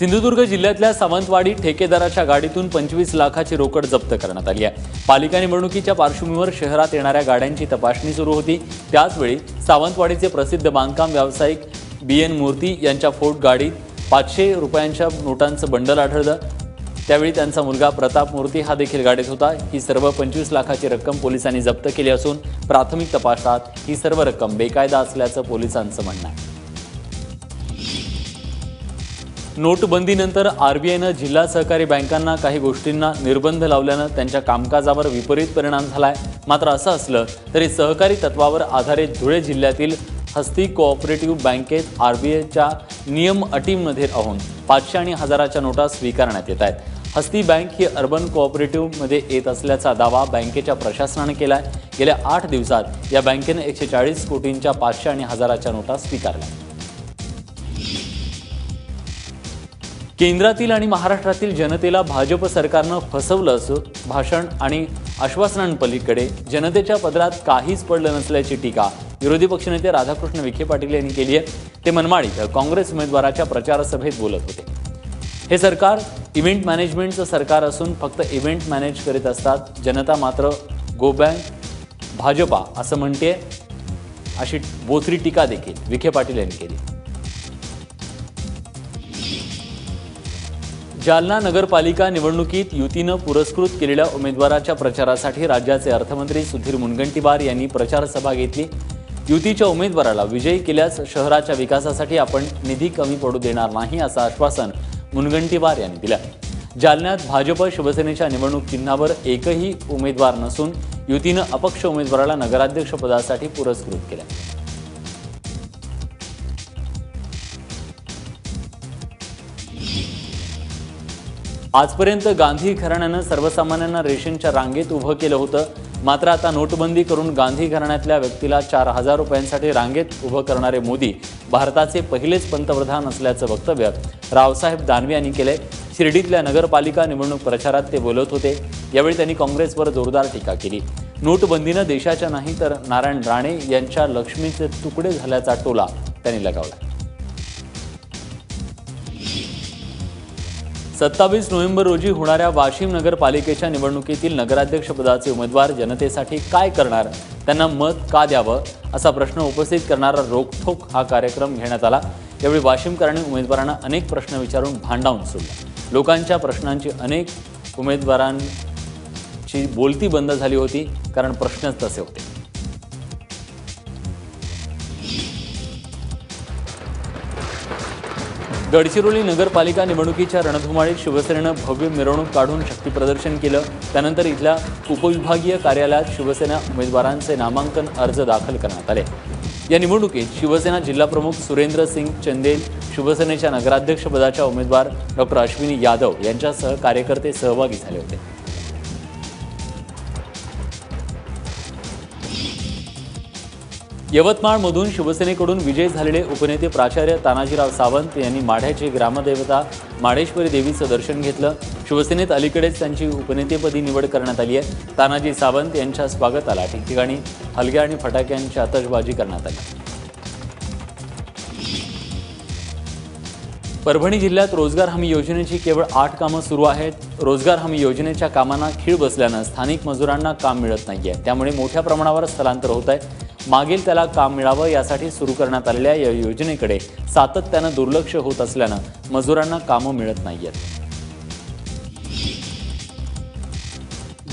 सिंधुदुर्ग जिल्ह्यातल्या सावंतवाडी ठेकेदाराच्या गाडीतून पंचवीस लाखाची रोकड जप्त करण्यात आली आहे. पालिका निवडणुकीच्या पार्श्वभूमीवर शहरात येणाऱ्या गाड्यांची तपासणी सुरू होती. त्याचवेळी सावंतवाडीचे प्रसिद्ध बांधकाम व्यावसायिक बी एन मूर्ती यांच्या फोर्ट गाडीत पाचशे रुपयांच्या नोटांचं बंडल आढळलं. त्यावेळी त्यांचा मुलगा प्रताप मूर्ती हा देखील गाडीत होता. ही सर्व पंचवीस लाखाची रक्कम पोलिसांनी जप्त केली असून प्राथमिक तपासात ही सर्व रक्कम बेकायदा असल्याचं पोलिसांचं म्हणणं आहे. नोटबंदीनंतर आरबीआयनं जिल्हा सहकारी बँकांना काही गोष्टींना निर्बंध लावल्यानं त्यांच्या कामकाजावर विपरीत परिणाम झाला आहे मात्र असं असलं तरी सहकारी तत्वावर आधारित धुळे जिल्ह्यातील हस्ती कोऑपरेटिव्ह बँकेत आरबीआयच्या नियम अटींमध्ये राहून पाचशे आणि हजाराच्या नोटा स्वीकारण्यात येत आहेत. हस्ती बँक ही अर्बन कोऑपरेटिव्हमध्ये येत असल्याचा दावा बँकेच्या प्रशासनानं आहे गेल्या आठ दिवसात या बँकेनं एकशे चाळीस कोटींच्या पाचशे आणि हजाराच्या नोटा स्वीकारल्या. केंद्रातील आणि महाराष्ट्रातील जनतेला भाजप सरकारनं फसवलं असं भाषण आणि आश्वासनांपलीकडे जनतेच्या पदरात काहीच पडलं नसल्याची टीका विरोधी पक्षनेते राधाकृष्ण विखे पाटील यांनी केली आहे. ते मनमाड इथं काँग्रेस उमेदवाराच्या प्रचारसभेत बोलत होते. हे सरकार इव्हेंट मॅनेजमेंटचं सरकार असून फक्त इव्हेंट मॅनेज करीत असतात. जनता मात्र गो बँक भाजपा असं म्हणते अशी बोचरी टीका देखील विखे पाटील यांनी केली. जालना नगरपालिका निवडणुकीत युतीनं पुरस्कृत केलेल्या उमेदवाराच्या प्रचारासाठी राज्याचे अर्थमंत्री सुधीर मुनगंटीवार यांनी प्रचार सभा घेतली. युतीच्या उमेदवाराला विजयी केल्यास शहराच्या विकासासाठी आपण निधी कमी पडू देणार नाही असं आश्वासन मुनगंटीवार यांनी दिलं. जालन्यात भाजप शिवसेनेच्या निवडणूक चिन्हावर एकही उमेदवार नसून युतीनं अपक्ष उमेदवाराला नगराध्यक्षपदासाठी पुरस्कृत केलं. आजपर्यंत गांधी घराण्यानं सर्वसामान्यांना रेशनच्या रांगेत उभं केलं होतं. मात्र आता नोटबंदी करून गांधी घराण्यातल्या व्यक्तीला चार हजार रुपयांसाठी रांगेत उभं करणारे मोदी भारताचे पहिलेच पंतप्रधान असल्याचं वक्तव्य रावसाहेब दानवे यांनी केलंय. शिर्डीतल्या नगरपालिका निवडणूक प्रचारात ते बोलत होते. यावेळी त्यांनी काँग्रेसवर जोरदार टीका केली. नोटबंदीनं देशाच्या नाही तर नारायण राणे यांच्या लक्ष्मीचे तुकडे झाल्याचा टोला त्यांनी लगावला. सत्तावीस नोव्हेंबर रोजी होणाऱ्या वाशिम नगरपालिकेच्या निवडणुकीतील नगराध्यक्षपदाचे उमेदवार जनतेसाठी काय करणार? त्यांना मत का द्यावं? असा प्रश्न उपस्थित करणारा रोखोक हा कार्यक्रम घेण्यात आला. यावेळी वाशिमकरांनी उमेदवारांना अनेक प्रश्न विचारून भांडावून सोडलं. लोकांच्या प्रश्नांची अनेक उमेदवारांची बोलती बंद झाली होती कारण प्रश्नच तसे होते. गडचिरोली नगरपालिका निवडणुकीच्या रणधुमाळीत शिवसेनेनं भव्य मिरवणूक काढून शक्तीप्रदर्शन केलं. त्यानंतर इथल्या उपविभागीय कार्यालयात शिवसेना उमेदवारांचे नामांकन अर्ज दाखल करण्यात आले. या निवडणुकीत शिवसेना जिल्हाप्रमुख सुरेंद्र सिंग चंदेल शिवसेनेच्या नगराध्यक्षपदाच्या उमेदवार डॉक्टर अश्विनी यादव यांच्यासह कार्यकर्ते सहभागी झाले होते. यवतमाळमधून शिवसेनेकडून विजय झालेले उपनेते प्राचार्य तानाजीराव सावंत यांनी माढ्याची ग्रामदेवता माडेश्वरी देवीचं दर्शन घेतलं. शिवसेनेत अलीकडेच त्यांची उपनेतेपदी निवड करण्यात आली आहे. तानाजी सावंत यांच्या स्वागताला ठिकठिकाणी हलग्या आणि फटाक्यांची आतषबाजी करण्यात आली. परभणी जिल्ह्यात रोजगार हमी योजनेची केवळ आठ कामं सुरू आहेत. रोजगार हमी योजनेच्या कामांना खीळ बसल्यानं स्थानिक मजुरांना काम मिळत नाहीये. त्यामुळे मोठ्या प्रमाणावर स्थलांतर होत आहे. मागील त्याला काम मिळावं यासाठी सुरू करण्यात आलेल्या या योजनेकडे सातत्यानं दुर्लक्ष होत असल्यानं मजुरांना कामं मिळत नाहीयेत.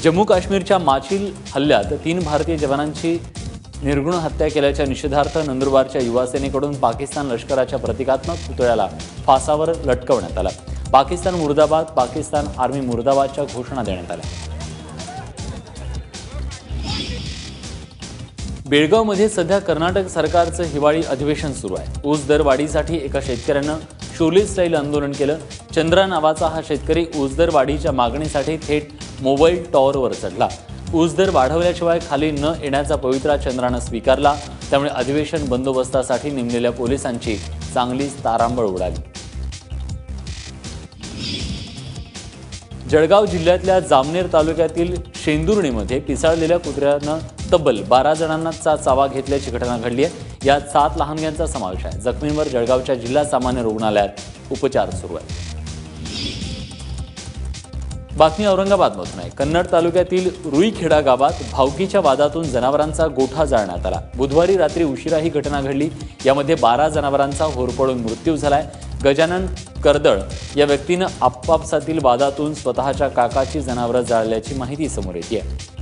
जम्मू काश्मीरच्या माचिल हल्ल्यात तीन भारतीय जवानांची निर्गुण हत्या केल्याच्या निषेधार्थ नंदुरबारच्या युवासेनेकडून पाकिस्तान लष्कराच्या प्रतिकात्मक पुतळ्याला फासावर लटकवण्यात आला. पाकिस्तान मुर्दाबाद पाकिस्तान आर्मी मुर्दाबादच्या घोषणा देण्यात आल्या. बेळगावमध्ये सध्या कर्नाटक सरकारचं हिवाळी अधिवेशन सुरू आहे. ऊस दर वाढीसाठी एका शेतकऱ्यानं शोले स्टाईल आंदोलन केलं. चंद्रा नावाचा हा शेतकरी ऊस दर वाढीच्या मागणीसाठी थेट मोबाईल टॉवरवर चढला. ऊस दर वाढवल्याशिवाय खाली न येण्याचा पवित्रा चंद्रानं स्वीकारला. त्यामुळे अधिवेशन बंदोबस्तासाठी नेमलेल्या पोलिसांची चांगलीच तारांबळ उडाली. जळगाव जिल्ह्यातल्या जामनेर तालुक्यातील शेंदुर्णीमध्ये पिसाळलेल्या कुत्र्यानं तब्बल बारा जणांचा चावा घेतल्याची घटना घडली आहे. यात सात लहानग्यांचा समावेश आहे. जखमींवर जळगावच्या जिल्हा सामान्य रुग्णालयात उपचार सुरू आहेत. बातमी औरंगाबादमधून आहे. कन्नड तालुक्यातील रुईखेडा गावात भावकीच्या वादातून जनावरांचा गोठा जाळण्यात आला. बुधवारी रात्री उशिरा ही घटना घडली. यामध्ये बारा जनावरांचा होरपळून मृत्यू झालाय. गजानन कर्दळ या व्यक्तीनं आपापसातील वादातून स्वतःच्या काकाची जनावरं जाळल्याची माहिती समोर येते आहे.